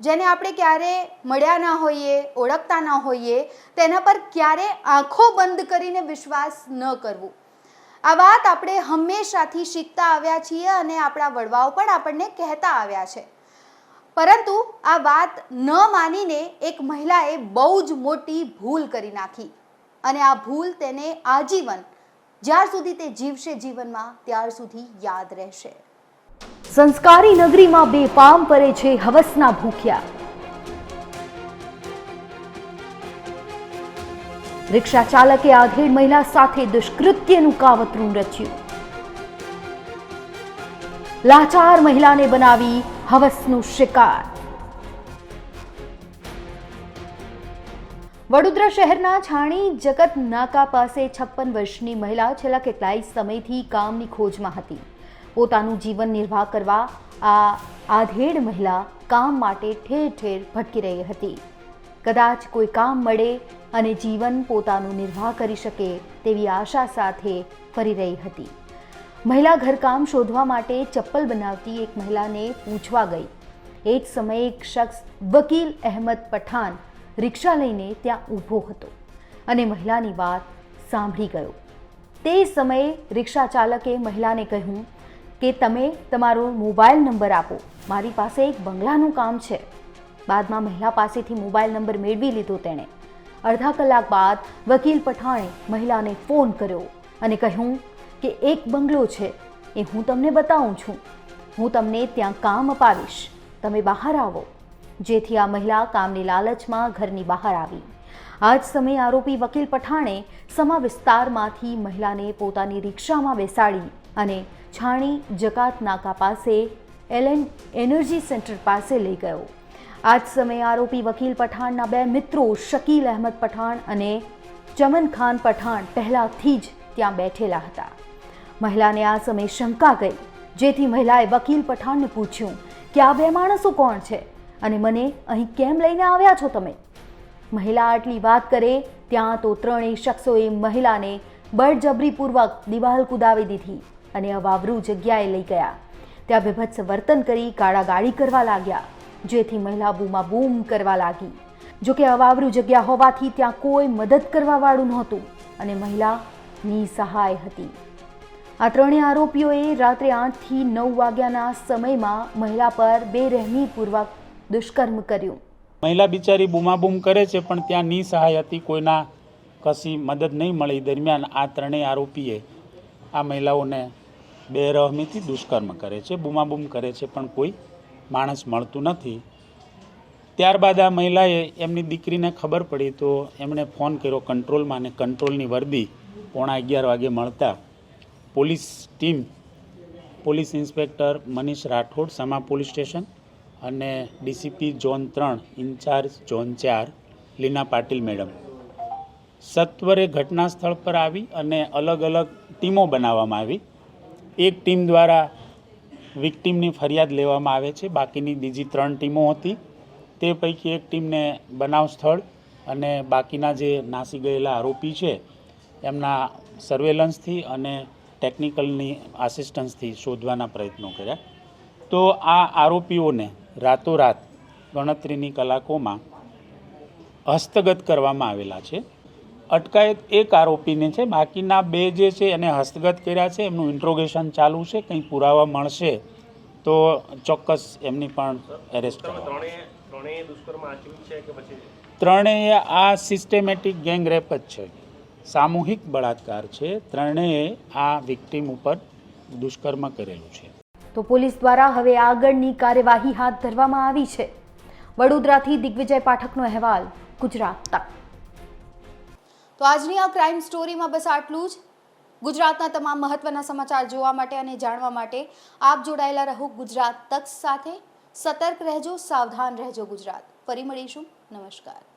જેને આપણે ક્યારે મળ્યા ના હોઈએ, ઓળખતા ના હોઈએ, તેના પર ક્યારે આંખો બંધ કરીને વિશ્વાસ ન કરવો. આ વાત આપણે હંમેશાથી શીખતા આવ્યા છીએ અને આપણા વડવાઓ પણ આપણને કહેતા આવ્યા છે. પરંતુ આ વાત ન માનીને એક મહિલાએ બહુ જ મોટી ભૂલ કરી નાખી. અને આ ભૂલ તેને આજીવન, જ્યાર સુધી તે જીવશે જીવનમાં, ત્યાર સુધી યાદ રહેશે. સંસ્કારી નગરીમાં બે પામ પરે છે હવસના ભૂખ્યા. રિક્ષા ચાલકે આધેડ મહિલા સાથે દુષ્કૃત્યનું કાવતરું રચ્યું. લાચાર મહિલાને બનાવી હવસનું શિકાર. વડોદરા શહેરના છાણી જગત નાકા પાસે છપ્પન વર્ષની મહિલા છેલ્લા કેટલાય સમયથી કામની ખોજમાં હતી. પોતાનું જીવન નિર્વાહ કરવા આ આધેડ મહિલા કામ માટે ઠેર ઠેર ભટકી રહી હતી. કદાચ કોઈ કામ મળે અને જીવન પોતાનું નિર્વાહ કરી શકે તેવી આશા સાથે ફરી રહી હતી. મહિલા ઘરકામ શોધવા માટે ચપ્પલ બનાવતી એક મહિલાને પૂછવા ગઈ. એ જ સમયે એક શખ્સ વકીલ અહેમદ પઠાણ રિક્ષા લઈને ત્યાં ઊભો હતો અને મહિલાની વાત સાંભળી ગયો. તે સમયે રિક્ષા ચાલકે મહિલાને કહ્યું કે તમે તમારો મોબાઈલ નંબર આપો. મારી પાસે એક બંગલાનું કામ છે. બાદમાં મહિલા પાસેથી મોબાઈલ નંબર મેળવી લીધો તેણે. અડધા કલાક બાદ વકીલ પઠાણે મહિલાને ફોન કર્યો અને કહ્યું કે એક બંગલો છે, એ હું તમને બતાવું છું. હું તમને ત્યાં કામ અપાવીશ. તમે બહાર આવો. જેથી આ મહિલા કામની લાલચમાં ઘરની બહાર આવી. આ જ સમયે આરોપી વકીલ પઠાણે સમા વિસ્તારમાંથી મહિલાને પોતાની રિક્ષામાં બેસાડી અને છાણી જકાત નાકા પાસે એલએન એનર્જી સેન્ટર પાસે લઈ ગયો. આ જ સમયે આરોપી વકીલ પઠાણના બે મિત્રો શકીલ અહેમદ પઠાણ અને ચમન ખાન પઠાણ પહેલાથી જ ત્યાં બેઠેલા હતા. મહિલાને આ સમયે શંકા ગઈ, જેથી મહિલાએ વકીલ પઠાણને પૂછ્યું કે આ બે માણસો કોણ છે? અને મને અહીં કેમ લઈને આવ્યા છો તમે? મહિલા આટલી વાત કરે, ત્યાં તો ત્રણેય શખ્સોએ મહિલાને બળજબરીપૂર્વક દિવાલ કુદાવી દીધી. અને અવાવરૂ જગ્યાએ લઈ ગયા. ત્યાં વિભત્સ વર્તન કરી ગાળાગાળી કરવા લાગ્યા. જેથી મહિલા બૂમા બૂમ કરવા લાગી. જોકે અવાવરૂ જગ્યા હોવાથી ત્યાં કોઈ મદદ કરવાવાળું નહોતું અને મહિલા નિસહાય હતી. આ ત્રણેય આરોપીઓએ રાત્રે આઠથી નવ વાગ્યાના સમયમાં મહિલા પર બેરહેમીપૂર્વક દુષ્કર્મ કર્યું. મહિલા બિચારી બૂમાબૂમ કરે છે, પણ ત્યાં નિસહાય હતી, કોઈના કશી મદદ નહીં મળી. દરમિયાન આ ત્રણેય આરોપીએ આ મહિલાઓને બેરહમીથી દુષ્કર્મ કરે છે, બૂમાબૂમ કરે છે, પણ કોઈ માણસ મળતું નથી. ત્યારબાદ આ મહિલાએ એમની દીકરીને ખબર પડી તો એમણે ફોન કર્યો કંટ્રોલમાં અને કંટ્રોલની વર્દી પોણા અગિયાર વાગે મળતા police team, police inspector Manish Rathod, Sama police station અને ડીસીપી ઝોન ત્રણ, ઇન્ચાર્જ ઝોન ચાર, લીના પાટીલ મેડમ. સત્વરે ઘટના સ્થળ પર આવી અને અલગ અલગ ટીમો બનાવવામાં આવી. એક ટીમ દ્વારા વિક્ટીમની ફરિયાદ લેવામાં આવે છે. બાકીની બીજી ત્રણ ટીમો હતી. તે પૈકી એક ટીમને બનાવ સ્થળ અને બાકીના જે નાસી ગયેલા આરોપી છે, એમના સર્વેલન્સથી અને ટેકનિકલની આસિસ્ટન્સથી શોધવાના પ્રયત્નો કર્યા. તો આ આરોપીઓને રાતોરાત ગણતરીની કલાકોમાં હસ્તગત કરવામાં આવેલા છે. અટકાયત એક આરોપીને છે. બાકીના બે જે છે એને હસ્તગત કર્યા છે. એમનું ઇન્ટ્રોગેશન ચાલુ છે. કંઈ પુરાવા મળશે તો ચોક્કસ એમની પણ એરેસ્ટ કરવા ત્રણેય આ સિસ્ટેમેટિક ગેંગ રેપ જ છે. સામૂહિક બળાત્કાર છે. ત્રણેય આ વિક્ટીમ ઉપર દુષ્કર્મ કરેલું છે. તો પોલીસ દ્વારા હવે આગળની કાર્યવાહી હાથ ધરવામાં આવી છે. વડોદરાથી દિગ્વિજય પાઠકનો અહેવાલ ગુજરાત તક. તો આજની આ ક્રાઇમ સ્ટોરીમાં બસ આટલું જ. ગુજરાતના તમામ મહત્વના સમાચાર જોવા માટે અને જાણવા માટે આપ જોડાયેલા રહો ગુજરાત તક સાથે. સતર્ક રહેજો, સાવધાન રહેજો ગુજરાત. ફરી મળીશું. નમસ્કાર.